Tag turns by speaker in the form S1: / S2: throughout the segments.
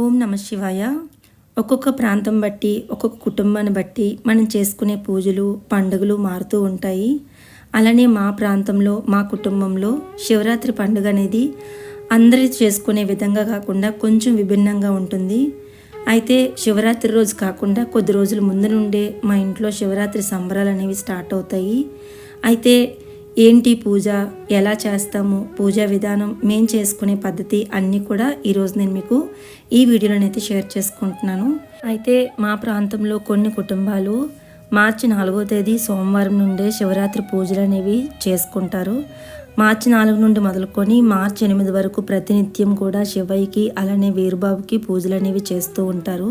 S1: ఓం నమ శివాయ. ఒక్కొక్క ప్రాంతం బట్టి ఒక్కొక్క కుటుంబాన్ని బట్టి మనం చేసుకునే పూజలు పండుగలు మారుతూ ఉంటాయి. అలానే మా ప్రాంతంలో మా కుటుంబంలో శివరాత్రి పండుగ అనేది అందరి చేసుకునే విధంగా కాకుండా కొంచెం విభిన్నంగా ఉంటుంది. అయితే శివరాత్రి రోజు కాకుండా కొద్ది రోజుల ముందు నుండే మా ఇంట్లో శివరాత్రి సంబరాలు అనేవి స్టార్ట్ అవుతాయి. అయితే ఏంటి పూజ? ఎలా చేస్తాము? పూజా విధానం మేం చేసుకునే పద్ధతి అన్నీ కూడా ఈరోజు నేను మీకు ఈ వీడియోలోనైతే షేర్ చేసుకుంటున్నాను. అయితే మా ప్రాంతంలో కొన్ని కుటుంబాలు మార్చి నాలుగో తేదీ సోమవారం నుండే శివరాత్రి పూజలు అనేవి చేసుకుంటారు. మార్చి నాలుగు నుండి మొదలుకొని మార్చి ఎనిమిది వరకు ప్రతినిత్యం కూడా శివయ్యకి అలానే వీరుబాబుకి పూజలు అనేవి చేస్తూ ఉంటారు.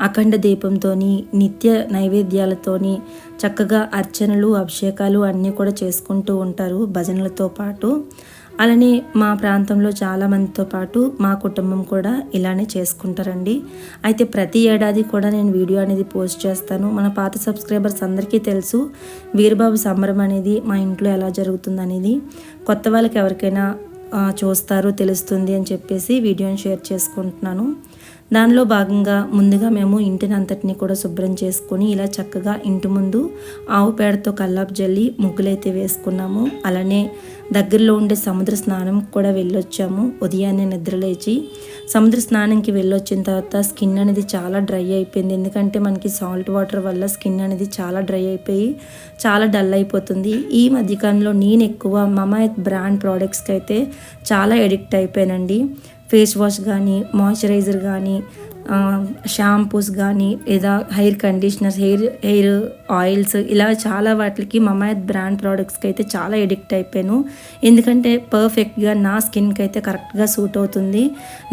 S1: అఖండ దీపంతోని నిత్య నైవేద్యాలతోని చక్కగా అర్చనలు అభిషేకాలు అన్నీ కూడా చేసుకుంటూ ఉంటారు భజనలతో పాటు. అలానే మా ప్రాంతంలో చాలా మందితో పాటు మా కుటుంబం కూడా ఇలానే చేసుకుంటారండి. అయితే ప్రతి ఏడాది కూడా నేను వీడియో అనేది పోస్ట్ చేస్తాను. మన పాత సబ్స్క్రైబర్స్ అందరికీ తెలుసు వీరబాబు సంబరం అనేది మా ఇంట్లో ఎలా జరుగుతుంది అనేది కొత్త వాళ్ళకి ఎవరికైనా చూస్తారు తెలుస్తుంది అని చెప్పేసి వీడియోని షేర్ చేసుకుంటున్నాను. దానిలో భాగంగా ముందుగా మేము ఇంటిని అంతటిని కూడా శుభ్రం చేసుకొని ఇలా చక్కగా ఇంటి ముందు ఆవు పేడతో కల్లాపు జల్లి ముగ్గులైతే వేసుకున్నాము. అలానే దగ్గరలో ఉండే సముద్ర స్నానం కూడా వెళ్ళొచ్చాము. ఉదయాన్నే నిద్రలేచి సముద్ర స్నానంకి వెళ్ళొచ్చిన తర్వాత స్కిన్ అనేది చాలా డ్రై అయిపోయింది. ఎందుకంటే మనకి సాల్ట్ వాటర్ వల్ల స్కిన్ అనేది చాలా డ్రై అయిపోయి చాలా డల్ అయిపోతుంది. ఈ మధ్యకాలంలో నేను ఎక్కువ మమాయత్ బ్రాండ్ ప్రోడక్ట్స్కి అయితే చాలా ఎడిక్ట్ అయిపోయానండి. ఫేస్ వాష్ కానీ మాయిశ్చరైజర్ కానీ షాంపూస్ కానీ లేదా hair conditioners hair hair oils ఇలా చాలా వాటికి మమాయత్ బ్రాండ్ ప్రోడక్ట్స్కి అయితే చాలా ఎడిక్ట్ అయిపోయాను. ఎందుకంటే పర్ఫెక్ట్గా నా స్కిన్కి అయితే కరెక్ట్గా సూట్ అవుతుంది.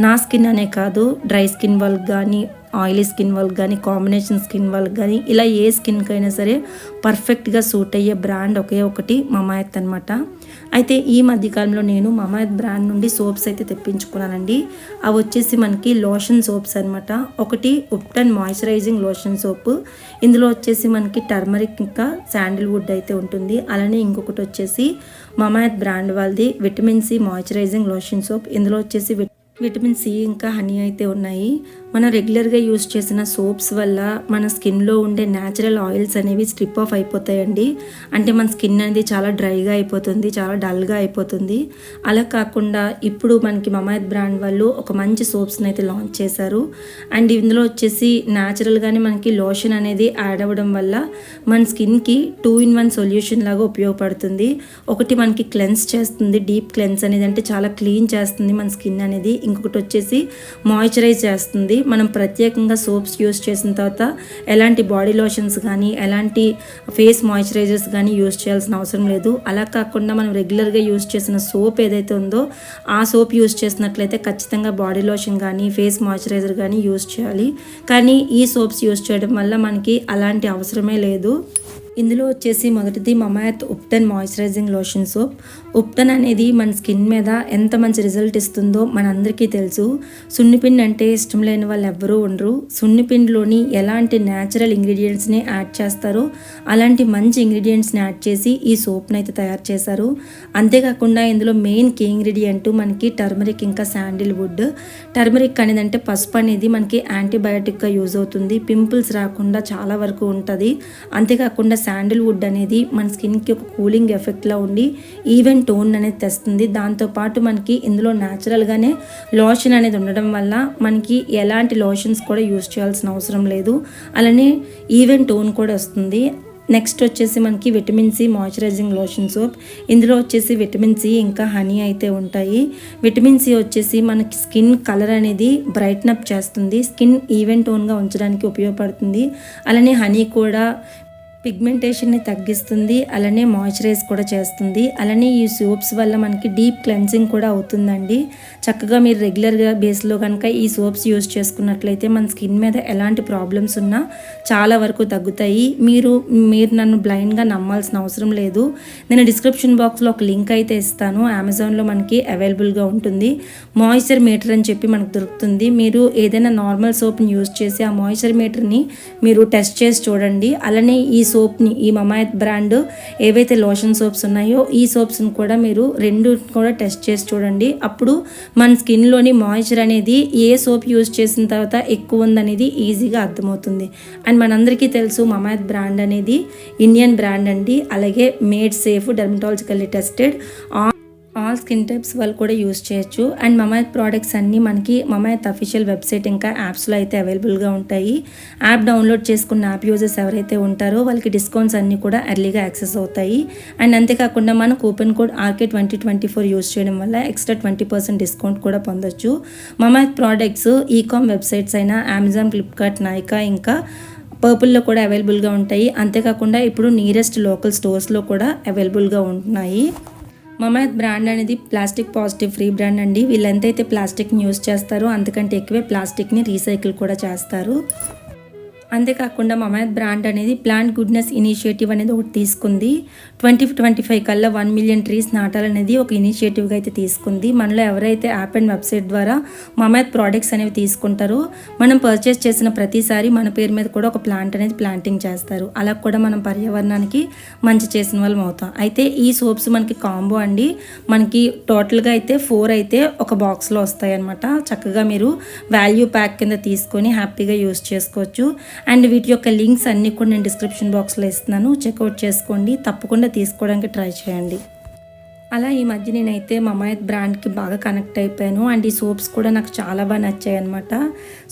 S1: నా స్కిన్ అనే కాదు డ్రై స్కిన్ వాళ్ళకి కానీ ఆయిలీ స్కిన్ వాళ్ళకి కానీ కాంబినేషన్ స్కిన్ వాళ్ళకి కానీ ఇలా ఏ స్కిన్కి అయినా సరే పర్ఫెక్ట్గా సూట్ అయ్యే బ్రాండ్ ఒకే ఒకటి మమాయత్ అనమాట అయితే ఈ మధ్యకాలంలో నేను మమాయత్ బ్రాండ్ నుండి సోప్స్ అయితే తెప్పించుకున్నానండి. అవి వచ్చేసి మనకి లోషన్ సోప్స్ అనమాట ఒకటి ఉప్టన్ మాయిశ్చరైజింగ్ లోషన్ సోప్. ఇందులో వచ్చేసి మనకి టర్మరిక్ ఇంకా శాండిల్వుడ్ అయితే ఉంటుంది. అలానే ఇంకొకటి వచ్చేసి మమాయత్ బ్రాండ్ వాళ్ళది vitamin C moisturising lotion soap. ఇందులో వచ్చేసి విటమిన్ సి ఇంకా హనీ అయితే ఉన్నాయి. మనం రెగ్యులర్గా యూస్ చేసిన సోప్స్ వల్ల మన స్కిన్లో ఉండే న్యాచురల్ ఆయిల్స్ అనేవి స్ట్రిప్ ఆఫ్ అయిపోతాయండి. అంటే మన స్కిన్ అనేది చాలా డ్రైగా అయిపోతుంది చాలా డల్గా అయిపోతుంది. అలా కాకుండా ఇప్పుడు మనకి మమాయత్ బ్రాండ్ వాళ్ళు ఒక మంచి సోప్స్ని అయితే లాంచ్ చేశారు. అండ్ ఇందులో వచ్చేసి న్యాచురల్గానే మనకి లోషన్ అనేది యాడ్ అవ్వడం వల్ల మన స్కిన్కి టూ ఇన్ వన్ సొల్యూషన్ లాగా ఉపయోగపడుతుంది. ఒకటి మనకి క్లెన్స్ చేస్తుంది డీప్ క్లెన్స్ అనేది అంటే చాలా క్లీన్ చేస్తుంది మన స్కిన్ అనేది. ఇంకొకటి వచ్చేసి మాయిశ్చరైజ్ చేస్తుంది. మనం ప్రత్యేకంగా సోప్స్ యూస్ చేసిన తర్వాత ఎలాంటి బాడీ లోషన్స్ కానీ ఎలాంటి ఫేస్ మాయిశ్చరైజర్స్ కానీ యూస్ చేయాల్సిన అవసరం లేదు. అలా కాకుండా మనం రెగ్యులర్గా యూస్ చేసిన సోప్ ఏదైతే ఉందో ఆ సోప్ యూస్ చేసినట్లయితే ఖచ్చితంగా బాడీ లోషన్ కానీ ఫేస్ మాయిశ్చరైజర్ కానీ యూస్ చేయాలి. కానీ ఈ సోప్స్ యూస్ చేయడం వల్ల మనకి అలాంటి అవసరమే లేదు. ఇందులో వచ్చేసి మొదటిది Mamaearth ubtan moisturising lotion soap. Ubtan అనేది మన స్కిన్ మీద ఎంత మంచి రిజల్ట్ ఇస్తుందో మనందరికీ తెలుసు. సున్నిపిండి అంటే ఇష్టం లేని వాళ్ళు ఎవ్వరూ ఉండరు. సున్నిపిండిలోని ఎలాంటి న్యాచురల్ ఇంగ్రీడియంట్స్ని యాడ్ చేస్తారో అలాంటి మంచి ఇంగ్రీడియంట్స్ని యాడ్ చేసి ఈ సోప్ని అయితే తయారు చేశారు. అంతేకాకుండా ఇందులో మెయిన్ కీ ఇంగ్రీడియంట్ మనకి టర్మరిక్ ఇంకా శాండిల్ వుడ్. టర్మరిక్ అనేది అంటే పసుపు అనేది మనకి యాంటీబయాటిక్గా యూజ్ అవుతుంది. పింపుల్స్ రాకుండా చాలా వరకు ఉంటుంది. అంతేకాకుండా శాండిల్వుడ్ అనేది మన స్కిన్కి ఒక కూలింగ్ ఎఫెక్ట్లా ఉండి ఈవెన్ టోన్ అనేది తెస్తుంది. దాంతోపాటు మనకి ఇందులో న్యాచురల్గానే లోషన్ అనేది ఉండడం వల్ల మనకి ఎలాంటి లోషన్స్ కూడా యూస్ చేయాల్సిన అవసరం లేదు. అలానే ఈవెన్ టోన్ కూడా వస్తుంది. నెక్స్ట్ వచ్చేసి మనకి vitamin C moisturising lotion soap. ఇందులో వచ్చేసి విటమిన్ సి ఇంకా హనీ అయితే ఉంటాయి. విటమిన్ సి వచ్చేసి మనకి స్కిన్ కలర్ అనేది బ్రైట్నప్ చేస్తుంది. స్కిన్ ఈవెన్ టోన్గా ఉంచడానికి ఉపయోగపడుతుంది. అలానే హనీ కూడా పిగ్మెంటేషన్ని తగ్గిస్తుంది. అలానే మాయిశ్చరైజ్ కూడా చేస్తుంది. అలానే ఈ సోప్స్ వల్ల మనకి డీప్ క్లెన్సింగ్ కూడా అవుతుందండి. చక్కగా మీరు రెగ్యులర్గా బేస్లో కనుక ఈ సోప్స్ యూస్ చేసుకున్నట్లయితే మన స్కిన్ మీద ఎలాంటి ప్రాబ్లమ్స్ ఉన్నా చాలా వరకు తగ్గుతాయి. మీరు మీరు నన్ను బ్లైండ్గా నమ్మాల్సిన అవసరం లేదు. నేను డిస్క్రిప్షన్ బాక్స్లో ఒక లింక్ అయితే ఇస్తాను. అమెజాన్లో మనకి అవైలబుల్గా ఉంటుంది. మాయిశ్చర్ మీటర్ అని చెప్పి మనకు దొరుకుతుంది. మీరు ఏదైనా నార్మల్ సోప్ని యూస్ చేసి ఆ మాయిశ్చర్ మీటర్ని మీరు టెస్ట్ చేసి చూడండి. అలానే ఈ సోప్ని ఈ మమాయత్ బ్రాండ్ ఏవైతే లోషన్ సోప్స్ ఉన్నాయో ఈ సోప్స్ని కూడా మీరు రెండు కూడా టెస్ట్ చేసి చూడండి. అప్పుడు మన స్కిన్లోని మాయిశ్చర్ అనేది ఏ సోప్ యూజ్ చేసిన తర్వాత ఎక్కువ ఉందనేది ఈజీగా అర్థమవుతుంది. అండ్ మనందరికీ తెలుసు మమాయత్ బ్రాండ్ అనేది ఇండియన్ బ్రాండ్ అండి. అలాగే made safe dermatologically tested. All skin types వాళ్ళు కూడా యూస్ చేయొచ్చు. అండ్ మమాయత్ ప్రోడక్ట్స్ అన్నీ మనకి మమాయత్ అఫీషియల్ వెబ్సైట్ ఇంకా యాప్స్లో అయితే అవైలబుల్గా ఉంటాయి. యాప్ డౌన్లోడ్ చేసుకున్న యాప్ యూజర్స్ ఎవరైతే ఉంటారో వాళ్ళకి డిస్కౌంట్స్ అన్నీ కూడా ఎర్లీగా యాక్సెస్ అవుతాయి. అండ్ అంతేకాకుండా మన coupon code RK twenty twenty four use చేయడం వల్ల ఎక్స్ట్రా ట్వంటీ పర్సెంట్ డిస్కౌంట్ కూడా పొందొచ్చు. మమాయత్ ప్రోడక్ట్స్ ఈకామ్ వెబ్సైట్స్ అయినా అమెజాన్ ఫ్లిప్కార్ట్ నైకా ఇంకా పర్పుల్లో కూడా అవైలబుల్గా ఉంటాయి. అంతేకాకుండా ఇప్పుడు నియరెస్ట్ లోకల్ స్టోర్స్లో కూడా అవైలబుల్గా ఉంటున్నాయి. మమాయత్ బ్రాండ్ అనేది ప్లాస్టిక్ పాజిటివ్ ఫ్రీ బ్రాండ్ అండి. వీళ్ళెంతైతే ప్లాస్టిక్ని యూస్ చేస్తారో అంతకంటే ఎక్కువే ప్లాస్టిక్ని రీసైకిల్ కూడా చేస్తారు. అంతేకాకుండా మమాయత్ బ్రాండ్ అనేది ప్లాంట్ గుడ్నెస్ ఇనిషియేటివ్ అనేది ఒకటి తీసుకుంది. ట్వంటీ ట్వంటీ ఫైవ్ కల్లా వన్ మిలియన్ ట్రీస్ నాటాలనేది ఒక ఇనిషియేటివ్గా అయితే తీసుకుంది. మనలో ఎవరైతే యాప్ అండ్ వెబ్సైట్ ద్వారా మమాయత్ ప్రోడక్ట్స్ అనేవి తీసుకుంటారో మనం పర్చేస్ చేసిన ప్రతిసారి మన పేరు మీద కూడా ఒక ప్లాంట్ అనేది ప్లాంటింగ్ చేస్తారు. అలా కూడా మనం పర్యావరణానికి మంచి చేసిన వాళ్ళం అవుతాం. అయితే ఈ సోప్స్ మనకి కాంబో అండి. మనకి టోటల్గా అయితే ఫోర్ అయితే ఒక బాక్స్లో వస్తాయి అనమాట చక్కగా మీరు వాల్యూ ప్యాక్ కింద తీసుకొని హ్యాపీగా యూస్ చేసుకోవచ్చు. అండ్ వీటి యొక్క లింక్స్ అన్నీ కూడా నేను డిస్క్రిప్షన్ బాక్స్లో ఇస్తున్నాను. చెక్అవుట్ చేసుకోండి. తప్పకుండా తీసుకోవడానికి ట్రై చేయండి. అలా ఈ మధ్య నేనైతే మమాయత్ బ్రాండ్కి బాగా కనెక్ట్ అయిపోయాను. అండ్ ఈ సోప్స్ కూడా నాకు చాలా బాగా నచ్చాయి అనమాట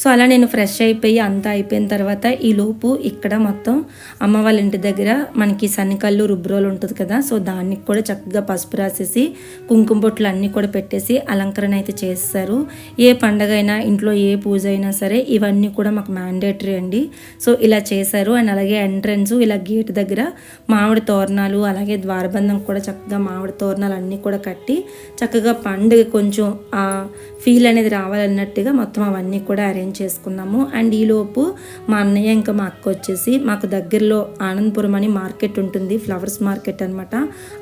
S1: సో అలా నేను ఫ్రెష్ అయిపోయి అంతా అయిపోయిన తర్వాత ఈ లోపు ఇక్కడ మొత్తం అమ్మ వాళ్ళ ఇంటి దగ్గర మనకి సన్నికల్లు రుబ్రోలు ఉంటుంది కదా సో దానికి కూడా చక్కగా పసుపు రాసేసి కుంకుమ బొట్లు అన్నీ కూడా పెట్టేసి అలంకరణ అయితే చేస్తారు. ఏ పండగ అయినా ఇంట్లో ఏ పూజ అయినా సరే ఇవన్నీ కూడా మాకు మ్యాండేటరీ అండి. సో ఇలా చేశారు. అండ్ అలాగే ఎంట్రన్స్ ఇలా గేట్ దగ్గర మామిడి తోరణాలు అలాగే ద్వారబంధం కూడా చక్కగా మామిడి తోరణాలు అన్నీ కూడా కట్టి చక్కగా పండుగ కొంచెం ఆ ఫీల్ అనేది రావాలన్నట్టుగా మొత్తం అవన్నీ కూడా అరేంజ్ చేసుకున్నాము. అండ్ ఈలోపు మా అన్నయ్య ఇంకా మా అక్క వచ్చేసి మాకు దగ్గరలో ఆనందపురం అని మార్కెట్ ఉంటుంది ఫ్లవర్స్ మార్కెట్ అనమాట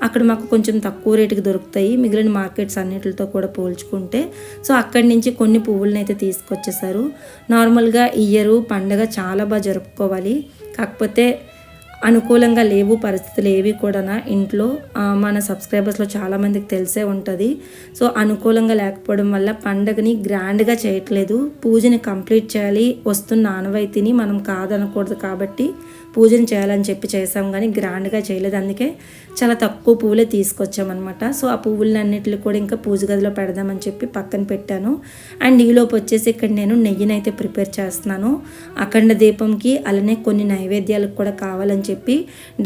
S1: అక్కడ మాకు కొంచెం తక్కువ రేటుకి దొరుకుతాయి మిగిలిన మార్కెట్స్ అన్నిటితో కూడా పోల్చుకుంటే. సో అక్కడి నుంచి కొన్ని పువ్వులను అయితే తీసుకొచ్చేసారు. నార్మల్గా ఇయరు పండగ చాలా బాగా జరుపుకోవాలి. కాకపోతే అనుకూలంగా లేవు పరిస్థితులు ఏవి కూడా ఇంట్లో మన సబ్స్క్రైబర్స్లో చాలామందికి తెలిసే ఉంటుంది. సో అనుకూలంగా లేకపోవడం వల్ల పండగని గ్రాండ్గా చేయట్లేదు. పూజని కంప్లీట్ చేయాలి వస్తున్న ఆనవాయితీని మనం కాదనకూడదు కాబట్టి పూజను చేయాలని చెప్పి చేసాం కానీ గ్రాండ్గా చేయలేదు. అందుకే చాలా తక్కువ పువ్వులే తీసుకొచ్చామన్నమాట. సో ఆ పువ్వులన్నిటిని కూడా ఇంకా పూజ గదిలో పెడదామని చెప్పి పక్కన పెట్టాను. అండ్ ఈలోపు వచ్చేసి ఇక్కడ నేను నెయ్యిని అయితే ప్రిపేర్ చేస్తున్నాను. అఖండ దీపంకి అలానే కొన్ని నైవేద్యాలకు కూడా కావాలని చెప్పి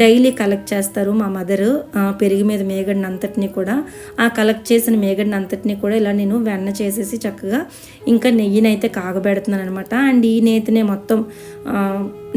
S1: డైలీ కలెక్ట్ చేస్తారు మా మదర్ పెరిగి మీద మేగడిని అంతటిని కూడా. ఆ కలెక్ట్ చేసిన మేగడిని అంతటిని కూడా ఇలా నేను వెన్న చేసేసి చక్కగా ఇంకా నెయ్యిని అయితే కాగబెడుతున్నాను అనమాట అండ్ ఈ నేతినే మొత్తం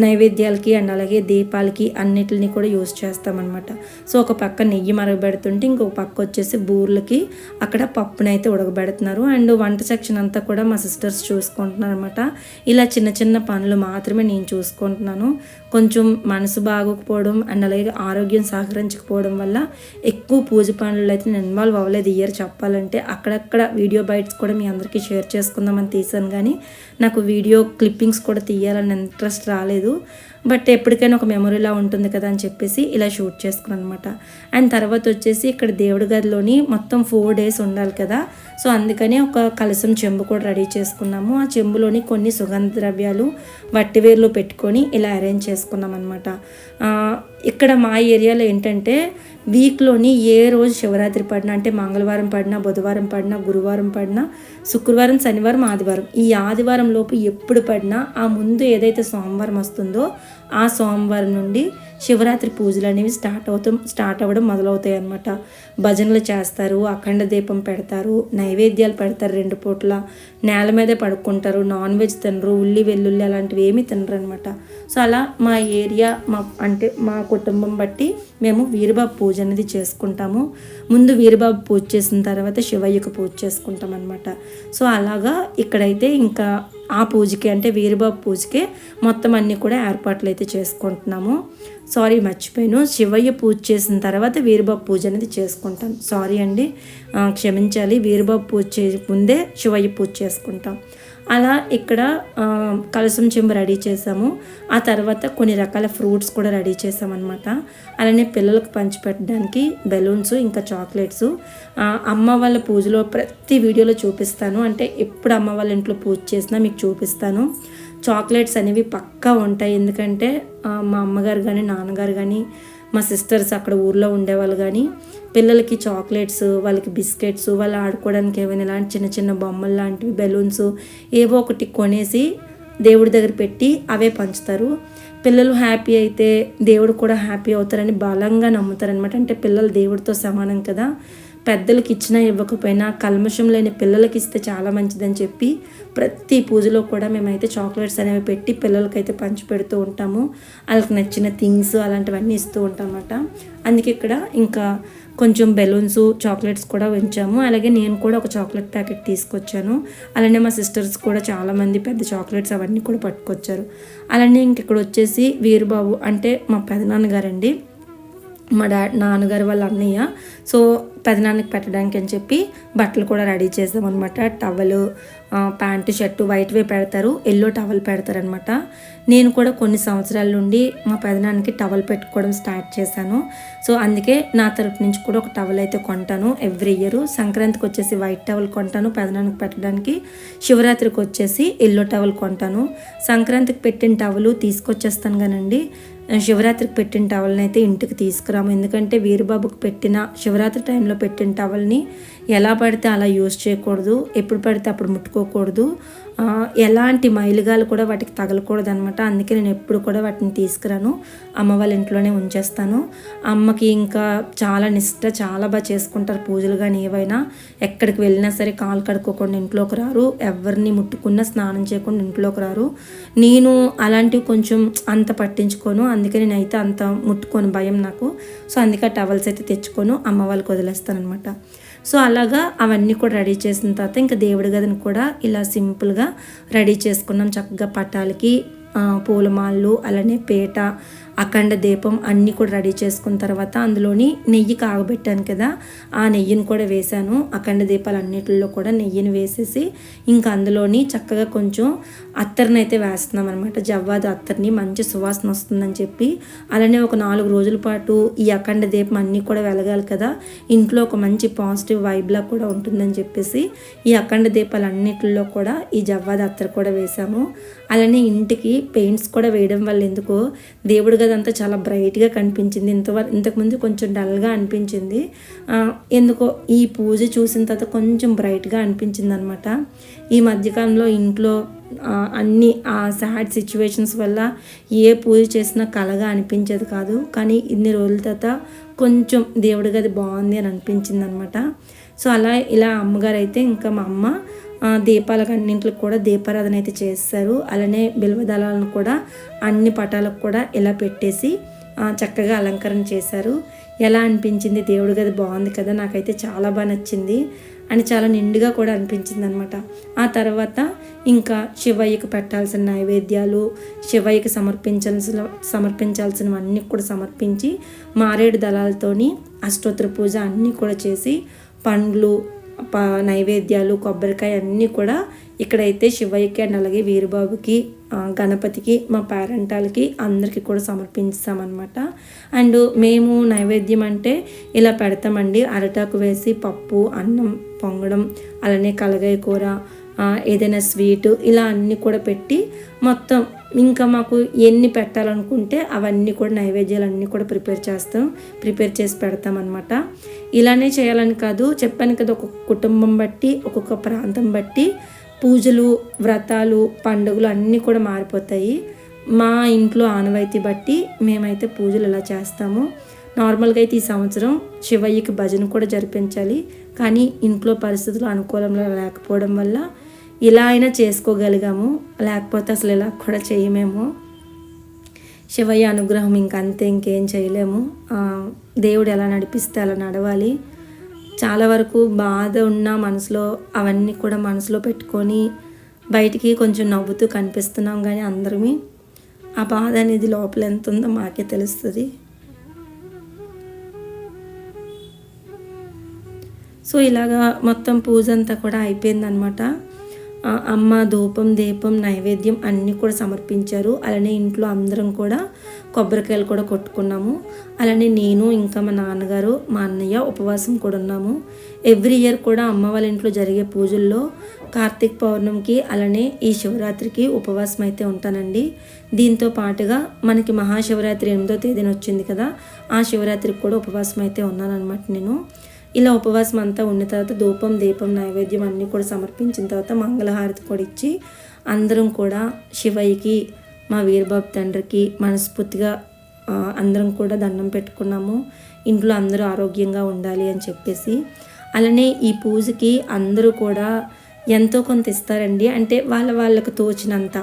S1: నైవేద్యాలకి అండ్ అలాగే దీపాలకి అన్నిటిని కూడా యూస్ చేస్తామన్నమాట. సో ఒక పక్క నెయ్యి మరగబెడుతుంటే ఇంకొక పక్క వచ్చేసి బూర్లకి అక్కడ పప్పునైతే ఉడకబెడుతున్నారు. అండ్ వంట సెక్షన్ అంతా కూడా మా సిస్టర్స్ చూసుకుంటున్నారు అనమాట ఇలా చిన్న చిన్న పనులు మాత్రమే నేను చూసుకుంటున్నాను. కొంచెం మనసు బాగోకపోవడం అండ్ అలాగే ఆరోగ్యం సహకరించకపోవడం వల్ల ఎక్కువ పూజ పనులు అయితే నేను ఇన్వాల్వ్ అవ్వలేదు ఇయర్ చెప్పాలంటే. అక్కడక్కడ వీడియో బైట్స్ కూడా మీ అందరికీ షేర్ చేసుకుందామని తీశాను. కానీ నాకు వీడియో క్లిప్పింగ్స్ కూడా తీయాలని ఇంట్రెస్ట్ రాలేదు. బట్ ఎప్పటికైనా ఒక మెమొరీలా ఉంటుంది కదా అని చెప్పేసి ఇలా షూట్ చేసుకున్నాను అనమాట అండ్ తర్వాత వచ్చేసి ఇక్కడ దేవుడి గదిలోని మొత్తం ఫోర్ డేస్ ఉండాలి కదా. సో అందుకనే ఒక కలసం చెంబు కూడా రెడీ చేసుకున్నాము. ఆ చెంబులోని కొన్ని సుగంధ ద్రవ్యాలు వట్టివేర్లు పెట్టుకొని ఇలా అరేంజ్ చేసుకున్నాం అనమాట ఇక్కడ మా ఏరియాలో ఏంటంటే వీక్లోని ఏ రోజు శివరాత్రి పడినా అంటే మంగళవారం పడినా బుధవారం పడినా గురువారం పడినా శుక్రవారం శనివారం ఆదివారం ఈ ఆదివారం లోపు ఎప్పుడు పడినా ఆ ముందు ఏదైతే సోమవారం వస్తుందో ఆ సోమవారం నుండి శివరాత్రి పూజలు అనేవి స్టార్ట్ అవుతాం స్టార్ట్ అవ్వడం మొదలవుతాయి అన్నమాట. భజనలు చేస్తారు అఖండ దీపం పెడతారు నైవేద్యాలు పెడతారు రెండు పూట్ల. నేల మీదే పడుకుంటారు నాన్ వెజ్ తినరు ఉల్లి వెల్లుల్లి అలాంటివి ఏమీ తినరు అనమాట సో అలా మా ఏరియా మా అంటే మా కుటుంబం బట్టి మేము వీరబాబు పూజ అనేది చేసుకుంటాము. ముందు వీరబాబు పూజ చేసిన తర్వాత శివయ్యకు పూజ చేసుకుంటాం అనమాట సో అలాగా ఇక్కడైతే ఇంకా ఆ పూజకి అంటే వీరబాబు పూజకే మొత్తం అన్నీ కూడా ఏర్పాట్లు అయితే చేసుకుంటున్నాము. సారీ మర్చిపోయాను. శివయ్య పూజ చేసిన తర్వాత వీరబాబు పూజ అనేది చేసుకుంటాం. సారీ అండి. క్షమించాలి. వీరబాబు పూజ చే ముందే శివయ్య పూజ చేసుకుంటాం. అలా ఇక్కడ కలసం చెంబు రెడీ చేసాము. ఆ తర్వాత కొన్ని రకాల ఫ్రూట్స్ కూడా రెడీ చేసామన్నమాట. అలానే పిల్లలకు పంచిపెట్టడానికి బెలూన్స్ ఇంకా చాక్లెట్స్. అమ్మ వాళ్ళ పూజలో ప్రతి వీడియోలో చూపిస్తాను. అంటే ఎప్పుడు అమ్మ వాళ్ళ ఇంట్లో పూజ చేసినా మీకు చూపిస్తాను. చాక్లెట్స్ అనేవి పక్కా ఉంటాయి. ఎందుకంటే మా అమ్మగారు కానీ నాన్నగారు కానీ మా సిస్టర్స్ అక్కడ ఊర్లో ఉండేవాళ్ళు కానీ పిల్లలకి చాక్లెట్స్ వాళ్ళకి బిస్కెట్స్ వాళ్ళు ఆడుకోవడానికి ఏమైనా ఇలాంటి చిన్న చిన్న బొమ్మలు లాంటివి బెలూన్స్ ఏవో ఒకటి కొనేసి దేవుడి దగ్గర పెట్టి అవే పంచుతారు. పిల్లలు హ్యాపీ అయితే దేవుడు కూడా హ్యాపీ అవుతారని బలంగా నమ్ముతారనమాట అంటే పిల్లలు దేవుడితో సమానం కదా. పెద్దలకి ఇచ్చినా ఇవ్వకపోయినా కల్మషం లేని పిల్లలకి ఇస్తే చాలా మంచిదని చెప్పి ప్రతి పూజలో కూడా మేమైతే చాక్లెట్స్ అనేవి పెట్టి పిల్లలకైతే పంచి పెడుతూ ఉంటాము. వాళ్ళకి నచ్చిన థింగ్స్ అలాంటివన్నీ ఇస్తూ ఉంటాం అన్నమాట అందుకే ఇక్కడ ఇంకా కొంచెం బెలూన్స్ చాక్లెట్స్ కూడా ఉంచాము అలాగే నేను కూడా ఒక చాక్లెట్ ప్యాకెట్ తీసుకొచ్చాను. అలానే మా సిస్టర్స్ కూడా చాలామంది పెద్ద చాక్లెట్స్ అవన్నీ కూడా పట్టుకొచ్చారు. అలానే ఇంక ఇక్కడ వచ్చేసి వీరుబాబు అంటే మా పెదనాన్నగారండి. మా డా నాన్నగారు వాళ్ళ అన్నయ్య. సో పెదనాన్నకి పెట్టడానికి అని చెప్పి బట్టలు కూడా రెడీ చేసామన్నమాట. టవల్ ప్యాంటు షర్టు వైట్వే పెడతారు ఎల్లో టవల్ పెడతారనమాట నేను కూడా కొన్ని సంవత్సరాల నుండి మా పెదనాన్నకి టవల్ పెట్టుకోవడం స్టార్ట్ చేశాను. సో అందుకే నా తరపు నుంచి కూడా ఒక టవల్ అయితే కొంటాను ఎవ్రీ ఇయర్. సంక్రాంతికి వచ్చేసి వైట్ టవల్ కొంటాను పెదనాన్నకి పెట్టడానికి. శివరాత్రికి వచ్చేసి ఎల్లో టవల్ కొంటాను. సంక్రాంతికి పెట్టిన టవలు తీసుకొచ్చేస్తాను కానండి. శివరాత్రికి పెట్టిన టవల్ని అయితే ఇంటికి తీసుకురాము. ఎందుకంటే వీరబాబుకి పెట్టిన శివరాత్రి టైంలో పెట్టిన టవల్ని ఎలా పడితే అలా యూజ్ చేయకూడదు. ఎప్పుడు పడితే అప్పుడు ముట్టుకోకూడదు. ఎలాంటి మైలుగాలు కూడా వాటికి తగలకూడదు అనమాట అందుకే నేను ఎప్పుడు కూడా వాటిని తీసుకురాను. అమ్మ వాళ్ళ ఇంట్లోనే ఉంచేస్తాను. అమ్మకి ఇంకా చాలా నిష్ట చాలా బాగా చేసుకుంటారు పూజలు కానీ ఏవైనా. ఎక్కడికి వెళ్ళినా సరే కాలు కడుక్కోకుండా ఇంట్లోకి రారు. ఎవరిని ముట్టుకున్నా స్నానం చేయకుండా ఇంట్లోకి రారు. నేను అలాంటివి కొంచెం అంత పట్టించుకోను. అందుకే నేనైతే అంత ముట్టుకోను భయం నాకు. సో అందుకే టవల్స్ అయితే తెచ్చుకోను. అమ్మ వాళ్ళకి వదిలేస్తాను అనమాట సో అలాగా అవన్నీ కూడా రెడీ చేసిన తర్వాత ఇంకా దేవుడి గదిని కూడా ఇలా సింపుల్గా రెడీ చేసుకున్నాం. చక్కగా పటాలకి పూలమాలలు అలానే పీట అఖండ దీపం అన్నీ కూడా రెడీ చేసుకున్న తర్వాత అందులోని నెయ్యి కాగబెట్టాను కదా ఆ నెయ్యిని కూడా వేశాను. అఖండ దీపాలు అన్నిటిలో కూడా నెయ్యిని వేసేసి ఇంకా అందులోని చక్కగా కొంచెం అత్తర్ని అయితే వేస్తున్నాం అనమాట జవ్వాది అత్తర్ని మంచి సువాసన వస్తుందని చెప్పి అలానే ఒక నాలుగు రోజుల పాటు ఈ అఖండ దీపం అన్నీ కూడా వెలగాలి కదా ఇంట్లో ఒక మంచి పాజిటివ్ వైబ్లా కూడా ఉంటుందని చెప్పేసి ఈ అఖండ దీపాలు అన్నిటిలో కూడా ఈ జవ్వాది అత్తర్ కూడా వేసాము అలానే ఇంటికి పెయింట్స్ కూడా వేయడం వల్ల ఎందుకో దేవుడి గది అంతా చాలా బ్రైట్గా కనిపించింది. ఇంతవరకు ఇంతకుముందు కొంచెం డల్గా అనిపించింది. ఎందుకో ఈ పూజ చూసిన తర్వాత కొంచెం బ్రైట్గా అనిపించింది అనమాట ఈ మధ్యకాలంలో ఇంట్లో అన్ని ఆ సాడ్ సిచ్యువేషన్స్ వల్ల ఏ పూజ చేసినా కలగా అనిపించేది కాదు. కానీ ఇన్ని రోజుల తర్వాత కొంచెం దేవుడి గది బాగుంది అని అనిపించింది అనమాట సో అలా ఇలా అమ్మగారు అయితే ఇంకా మా అమ్మ దీపాలకు అన్నింటికి కూడా దీపారాధన అయితే చేస్తారు. అలానే బిల్వదళాలను కూడా అన్ని పటాలకు కూడా ఇలా పెట్టేసి చక్కగా అలంకరణ చేశారు. ఎలా అనిపించింది? దేవుడి గది బాగుంది కదా నాకైతే చాలా బాగా నచ్చింది అని చాలా నిండుగా కూడా అనిపించింది అనమాట ఆ తర్వాత ఇంకా శివయ్యకు పెట్టాల్సిన నైవేద్యాలు శివయ్యకు సమర్పించాల్సిన సమర్పించాల్సినవన్నీ కూడా సమర్పించి మారేడు దళాలతోని అష్టోత్తర పూజ అన్నీ కూడా చేసి పండ్లు నైవేద్యాలు కొబ్బరికాయ అన్నీ కూడా ఇక్కడైతే శివయ్యకి అండ్ అలాగే వీరబాబుకి గణపతికి మా పేరెంటాలకి అందరికీ కూడా సమర్పించామన్నమాట. అండ్ మేము నైవేద్యం అంటే ఇలా పెడతామండి. అరటాకు వేసి పప్పు అన్నం పొంగడం అలానే కలగాయ కూర ఏదైనా స్వీట్ ఇలా అన్నీ కూడా పెట్టి మొత్తం ఇంకా మాకు ఎన్ని పెట్టాలనుకుంటే అవన్నీ కూడా నైవేద్యాలు అన్నీ కూడా ప్రిపేర్ చేస్తాం ప్రిపేర్ చేసి పెడతాం అనమాట ఇలానే చేయాలని కాదు చెప్పాను కదా ఒక్కొక్క కుటుంబం బట్టి ఒక్కొక్క ప్రాంతం బట్టి పూజలు వ్రతాలు పండుగలు అన్నీ కూడా మారిపోతాయి. మా ఇంట్లో ఆనవాయితీ బట్టి మేమైతే పూజలు ఇలా చేస్తాము. నార్మల్గా అయితే ఈ సంవత్సరం శివయ్యకి భజన కూడా జరిపించాలి. కానీ ఇంట్లో పరిస్థితులు అనుకూలంలో లేకపోవడం వల్ల ఇలా అయినా చేసుకోగలిగాము. లేకపోతే అసలు ఇలా కూడా చేయమేమో. శివయ్య అనుగ్రహం ఇంక అంతే ఇంకేం చేయలేము. దేవుడు ఎలా నడిపిస్తే అలా నడవాలి. చాలా వరకు బాధ ఉన్న మనసులో అవన్నీ కూడా మనసులో పెట్టుకొని బయటికి కొంచెం నవ్వుతూ కనిపిస్తున్నాం కానీ అందరమీ ఆ బాధ అనేది లోపల ఎంత ఉందో మాకే తెలుస్తుంది. సో ఇలాగా మొత్తం పూజ అంతా కూడా అయిపోయిందనమాట అమ్మ ధూపం దీపం నైవేద్యం అన్నీ కూడా సమర్పించారు. అలానే ఇంట్లో అందరం కూడా కొబ్బరికాయలు కూడా కొట్టుకున్నాము. అలానే నేను ఇంకా మా నాన్నగారు మా అన్నయ్య ఉపవాసం కూడా ఉన్నాము. ఎవ్రీ ఇయర్ కూడా అమ్మ వాళ్ళ ఇంట్లో జరిగే పూజల్లో కార్తీక పౌర్ణమికి అలానే ఈ శివరాత్రికి ఉపవాసం అయితే ఉంటానండి. దీంతో పాటుగా మనకి మహాశివరాత్రి ఎనిమిదో తేదీన వచ్చింది కదా ఆ శివరాత్రికి కూడా ఉపవాసం అయితే ఉన్నానన్నమాట నేను. ఇలా ఉపవాసం అంతా ఉన్న తర్వాత ధూపం దీపం నైవేద్యం అన్నీ కూడా సమర్పించిన తర్వాత మంగళహారతి కూడా ఇచ్చి అందరం కూడా శివయ్యకి మా వీరబాబు తండ్రికి మనస్ఫూర్తిగా అందరం కూడా దండం పెట్టుకున్నాము. ఇంట్లో అందరూ ఆరోగ్యంగా ఉండాలి అని చెప్పేసి. అలానే ఈ పూజకి అందరూ కూడా ఎంతో కొంత ఇస్తారండి. అంటే వాళ్ళ వాళ్ళకు తోచినంత.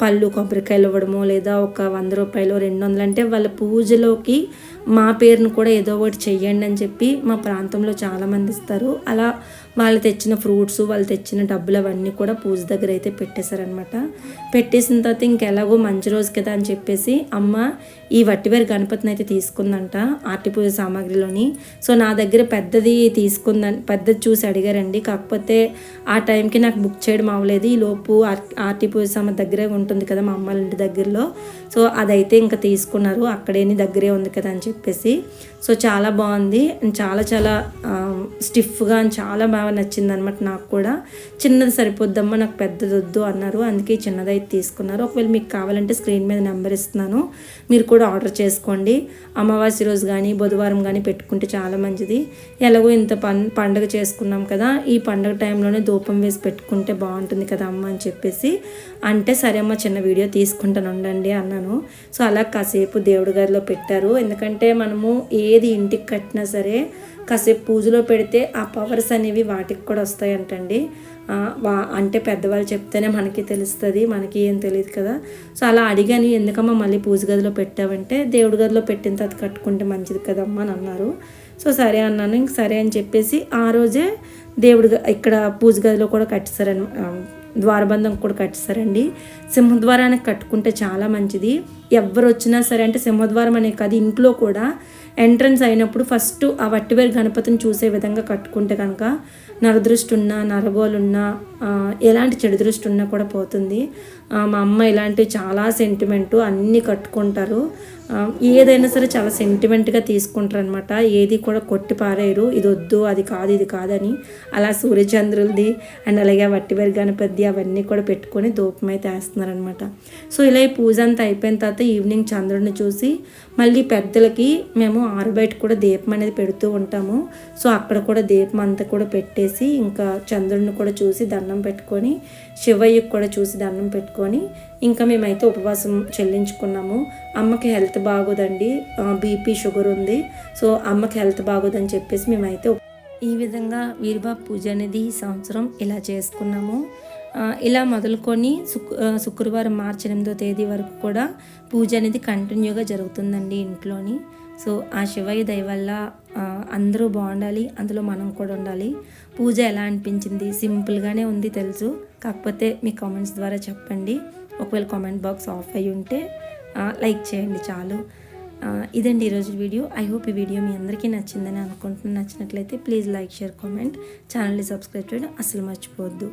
S1: పళ్ళు కొబ్బరికాయలు ఇవ్వడము లేదా ఒక వంద రూపాయలు రెండు వందలు అంటే వాళ్ళ పూజలోకి మా పేరును కూడా ఏదో ఒకటి చెయ్యండి అని చెప్పి మా ప్రాంతంలో చాలామంది ఇస్తారు. అలా వాళ్ళు తెచ్చిన ఫ్రూట్స్ వాళ్ళు తెచ్చిన డబ్బులు అవన్నీ కూడా పూజ దగ్గర అయితే పెట్టేశారనమాట పెట్టేసిన తర్వాత ఇంకెలాగో మంచి రోజు కదా అని చెప్పేసి అమ్మ ఈ వట్టివేరు గణపతిని అయితే తీసుకుందంట ఆర్టి పూజ సామాగ్రిలోని. సో నా దగ్గర పెద్దది తీసుకుందని పెద్దది చూసి అడిగారండి. కాకపోతే ఆ టైంకి నాకు బుక్ చేయడం అవ్వలేదు. ఈ లోపు ఆర్- ఆర్టి పూజ సామాగ్రి దగ్గరే ఉంటుంది కదా మా అమ్మాళ్ళ ఇంటి దగ్గరలో. సో అదైతే ఇంకా తీసుకున్నారు. అక్కడేని దగ్గరే ఉంది కదా అని చెప్పేసి. సో చాలా బాగుంది. చాలా చాలా స్టిఫ్గా చాలా బాగా నచ్చింది అనమాట నాకు కూడా. చిన్నది సరిపోద్దమ్మా నాకు పెద్దది వద్దు అన్నారు. అందుకే చిన్నదైతే తీసుకున్నారు. ఒకవేళ మీకు కావాలంటే స్క్రీన్ మీద నెంబర్ ఇస్తున్నాను. మీరు కూడా ఆర్డర్ చేసుకోండి. అమావాస్య రోజు కానీ బుధవారం కానీ పెట్టుకుంటే చాలా మంచిది. ఎలాగో ఇంత పం పండగ చేసుకున్నాం కదా. ఈ పండగ టైంలోనే ధూపం వేసి పెట్టుకుంటే బాగుంటుంది కదా అమ్మ అని చెప్పేసి. అంటే సరే అమ్మ చిన్న వీడియో తీసుకుంటాను ఉండండి అన్నాను. సో అలా కాసేపు దేవుడి గదిలో పెట్టారు. ఎందుకంటే మనము ఏది ఇంటికి కట్టినా సరే కాసేపు పూజలో పెడితే ఆ పవర్స్ అనేవి వాటికి కూడా వస్తాయంటండి. వా అంటే పెద్దవాళ్ళు చెప్తేనే మనకి తెలుస్తుంది మనకి ఏం తెలియదు కదా. సో అలా అడిగాను ఎందుకమ్మా మళ్ళీ పూజ గదిలో పెట్టావంటే దేవుడి గదిలో పెట్టిన తర్వాత కట్టుకుంటే మంచిది కదమ్మా అని అన్నారు. సో సరే అన్నాను. ఇంక సరే అని చెప్పేసి ఆ రోజే దేవుడి గ- ఇక్కడ పూజ గదిలో కూడా కట్టిస్తారని ద్వారబంధం కూడా కట్టిస్తారండి. సింహద్వారానికి కట్టుకుంటే చాలా మంచిది. ఎవరు వచ్చినా సరే అంటే సింహద్వారం అనే కాదు ఇంట్లో కూడా ఎంట్రన్స్ అయినప్పుడు ఫస్ట్ ఆ వట్టివేరు గణపతిని చూసే విధంగా కట్టుకుంటే కనుక నరదృష్టి ఉన్నా నరగోలున్నా ఎలాంటి చెడు దృష్టి ఉన్నా కూడా పోతుంది. మా అమ్మ ఇలాంటివి చాలా సెంటిమెంటు అన్నీ కట్టుకుంటారు. ఏదైనా సరే చాలా సెంటిమెంట్గా తీసుకుంటారు అనమాట ఏది కూడా కొట్టి పారేయరు. ఇది వద్దు అది కాదు ఇది కాదని. అలా సూర్యచంద్రులది అండ్ అలాగే వట్టివేరు గణపతి అవన్నీ కూడా పెట్టుకొని ధూపం అయితే వేస్తున్నారనమాట సో ఇలా ఈ పూజ అంతా అయిపోయిన తర్వాత ఈవినింగ్ చంద్రుడిని చూసి మళ్ళీ పెద్దలకి మేము ఆరు బయట కూడా దీపం అనేది పెడుతూ ఉంటాము. సో అక్కడ కూడా దీపం అంతా కూడా పెట్టేసి ఇంకా చంద్రుడిని కూడా చూసి దండం పెట్టుకొని శివయ్యకు కూడా చూసి దండం పెట్టుకొని ఇంకా మేమైతే ఉపవాసం చెల్లించుకున్నాము. అమ్మకి హెల్త్ బాగోదండి. బీపీ షుగర్ ఉంది. సో అమ్మకి హెల్త్ బాగోదని చెప్పేసి మేమైతే ఈ విధంగా వీరబాబు పూజ అనేది ఈ సంవత్సరం ఇలా చేసుకున్నాము. ఇలా మొదలుకొని శుక్ శుక్రవారం మార్చి ఎనిమిదో తేదీ వరకు కూడా పూజ అనేది కంటిన్యూగా జరుగుతుందండి ఇంట్లోని. సో ఆ శివయ్య దయ వల్ల అందరూ బాగుండాలి. అందులో మనం కూడా ఉండాలి. పూజ ఎలా అనిపించింది? సింపుల్గానే ఉంది తెలుసు. కాకపోతే మీ కామెంట్స్ ద్వారా చెప్పండి. ఒకవేళ కామెంట్ బాక్స్ ఆఫ్ అయి ఉంటే లైక్ చేయండి చాలు. ఇదండి ఈరోజు వీడియో. ఐ హోప్ ఈ వీడియో మీ అందరికీ నచ్చిందని అనుకుంటున్నాను. నచ్చినట్లయితే ప్లీజ్ లైక్ షేర్ కామెంట్ ఛానల్ని సబ్స్క్రైబ్ చేయడం అసలు మర్చిపోవద్దు.